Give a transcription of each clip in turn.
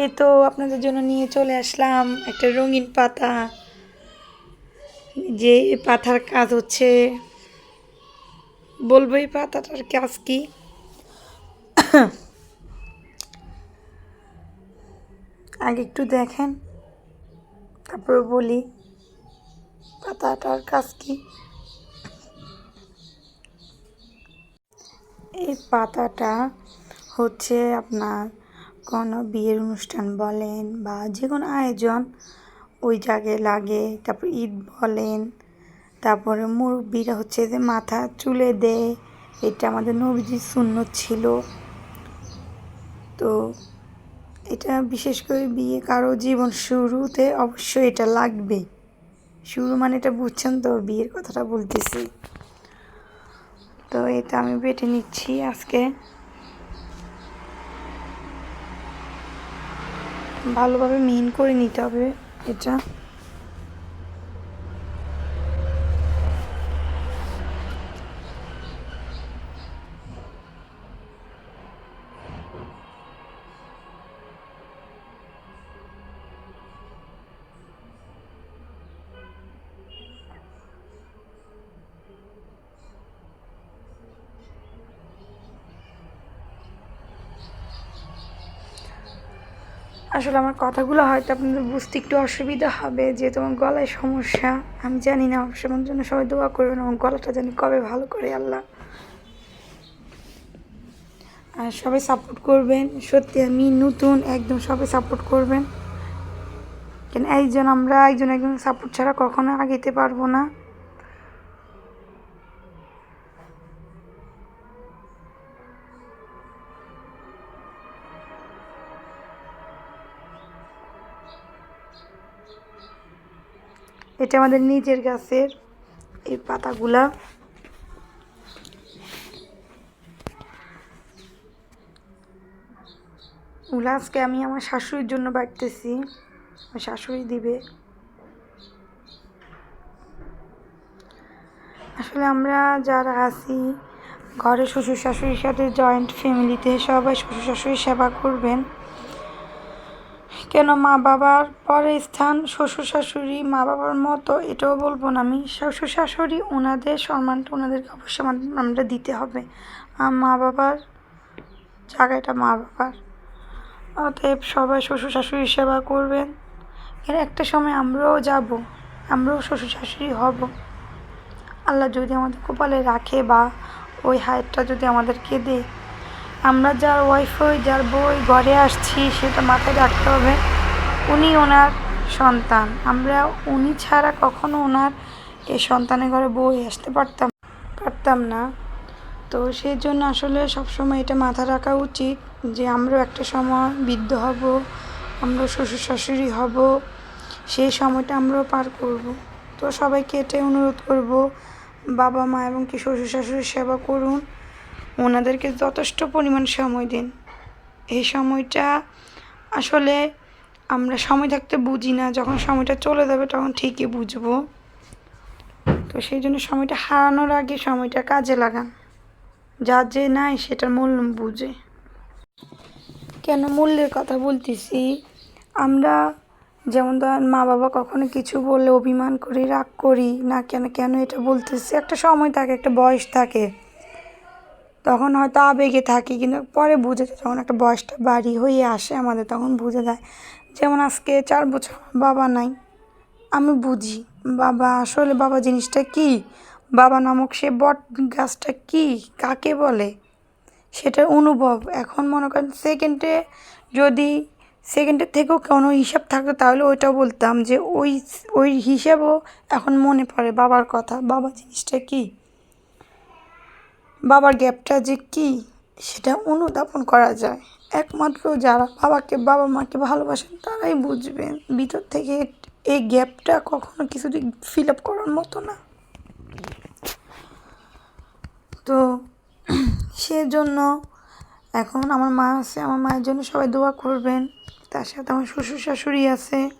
এই তো আপনাদের জন্য নিয়ে চলে আসলাম একটা রঙিন পাতা। যে পাতার কাজ হচ্ছে, বলব এই পাতাটার কাজ কি? আগে একটু দেখেন, তারপরে বলি, পাতাটার কাজ কি? এই পাতাটা হচ্ছে আপনার কোনো বিয়ের অনুষ্ঠান বলেন বা যে কোনো আয়োজন, ওই জায়গায় লাগে। তারপর ঈদ বলেন, তারপরে মুরব্বীরা হচ্ছে যে মাথা চুলে দেয়। এটা আমাদের নবীজির শূন্য ছিল। তো এটা বিশেষ করে বিয়ে কারও জীবন শুরুতে অবশ্যই এটা লাগবে। শুরু মানে এটা বুঝছেন তো, বিয়ের কথাটা বলতেছি। তো এটা আমি বেটে নিচ্ছি আজকে। ভালোভাবে মিহিন করে নিতে হবে এটা। আসলে আমার কথাগুলো হয়তো আপনাদের বুঝতে একটু অসুবিধা হবে, যেহেতু আমার গলায় সমস্যা। আমি জানি না অবশ্যই আমার জন্য সবাই দোয়া করবেন আমার গলাটা জানি কবে ভালো করে, আল্লাহ। আর সবাই সাপোর্ট করবেন। সত্যি আমি নতুন, একদম সবাই সাপোর্ট করবেন। কেন, একজন আমরা, একজন একজন সাপোর্ট ছাড়া কখনো আগেতে পারব না। এটা আমাদের নিজের গাছের এই পাতাগুলা। ওগুলো আজকে আমি আমার শাশুড়ির জন্য বাড়তেছি। আমার শাশুড়ি দিবে। আসলে আমরা যারা আছি, ঘরে শ্বশুর শাশুড়ির সাথে জয়েন্ট ফ্যামিলিতে সবাই শ্বশুর শাশুড়ির সেবা করবেন। কেন মা বাবার পরে স্থান? শ্বশুর শাশুড়ি, মা বাবার মতো? এটাও বলব না। আমি শ্বশুর শাশুড়ি ওনাদের সম্মানটা ওনাদেরকে অবশ্যই আমরা দিতে হবে। আর মা বাবার জায়গাটা মা বাবার। অতএব সবাই শ্বশুর শাশুড়ির সেবা করবেন। এর একটা সময় আমরাও যাব। আমরাও শ্বশুর শাশুড়ি হব। আল্লাহ যদি আমাদের কপালে রাখে বা ওই হায়াতটা যদি আমাদেরকে দেয় আমরা যার ওয়াইফ হই যার বই ঘরে আসছি, সেটা মাথায় রাখতে হবে। উনি ওনার সন্তান। আমরা উনি ছাড়া কখনো ওনার এই সন্তানের ঘরে বই আসতে পারতাম পারতাম না। তো সেই জন্য আসলে সবসময় এটা মাথায় রাখা উচিত যে আমরাও একটা সময় বৃদ্ধ হব আমরা শ্বশুর শাশুড়ি হব, সেই সময়টা আমরাও পার করব। তো সবাইকে এটাই অনুরোধ করব, বাবা মা এবং কি শ্বশুর শাশুড়ির সেবা করুন। ওনাদেরকে যথেষ্ট পরিমাণ সময় দিন। এই সময়টা আসলে আমরা সময় থাকতে বুঝি না, যখন সময়টা চলে যাবে তখন ঠিকই বুঝব। তো সেই জন্য সময়টা হারানোর আগে সময়টা কাজে লাগান। যার যে নাই সেটার মূল্য বুঝে। কেন মূল্যের কথা বলতেছি? আমরা যেমন ধরেন মা বাবা কখনো কিছু বললে অভিমান করি, রাগ করি, না কেন কেন এটা বলতেছি? একটা সময় থাকে, একটা বয়স থাকে। তখন হয়তো আবেগে থাকি, কিন্তু পরে বুঝে যায় যখন একটা বয়সটা বাড়ি হয়ে আসে আমাদের, তখন বুঝে যায় যেমন আজকে চার বছর বাবা নাই। আমি বুঝি, বাবা আসলে বাবা জিনিসটা কি? বাবা নামক সে বট গাছটা কি? কাকে বলে? সেটার অনুভব। এখন মনে করেন সেকেন্ডে যদি সেকেন্ডের থেকেও কোনো হিসাব থাকতো তাহলে ওইটাও বলতাম যে ওই ওই হিসাবও এখন মনে পড়ে বাবার কথা, বাবা জিনিসটা কি? বাবার গ্যাপটা যে কি, সেটা অনুধাবন করা যায়। একমাত্র যারা বাবাকে, বাবা মাকে ভালোবাসেন, তারাই বুঝবেন ভিতর থেকে এই গ্যাপটা কখনো কিছুদিন ফিল আপ করার মতো না। তো সেজন্য এখন আমার মা আছে, আমার মায়ের জন্য সবাই দোয়া করবেন। তার সাথে আমার শ্বশুর শাশুড়ি আছে,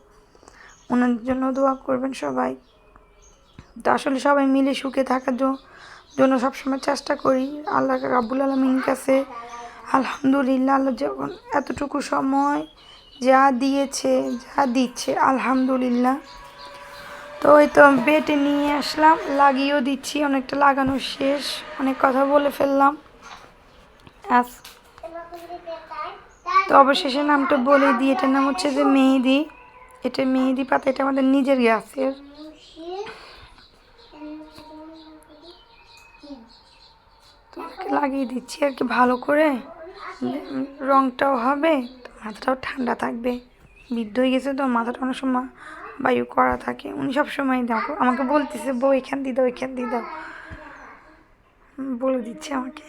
ওনার জন্য দোয়া করবেন সবাই। তো আসলে সবাই মিলে সুখে থাকার জ- জন্য সবসময় চেষ্টা করি। আল্লাহ রাব্বুল আলমিন কাছে আলহামদুলিল্লাহ, আল্লাহ যখন এতটুকু সময় যা দিয়েছে, যা দিচ্ছে, আলহামদুলিল্লাহ। তো ওই তো বেটে নিয়ে আসলাম, লাগিয়েও দিচ্ছি, অনেকটা লাগানো শেষ। অনেক কথা বলে ফেললাম। আস। তো অবশেষে নামটা বলে দিই, এটার নাম হচ্ছে যে মেহেদি। এটা মেহেদি পাতা এটা আমাদের নিজের গাছের তো ওকে লাগিয়ে দিচ্ছি আর কি, ভালো করে। রঙটাও হবে, মাথাটাও ঠান্ডা থাকবে। বৃদ্ধ হয়ে গেছে তো, মাথাটা অনেক সময় বায়ু করা থাকে। উনি সব সময় দেখো, আমাকে বলতেছে, বউ, এখান দিয়ে দাও, এখান দিয়ে দাও। বলে দিচ্ছে আমাকে।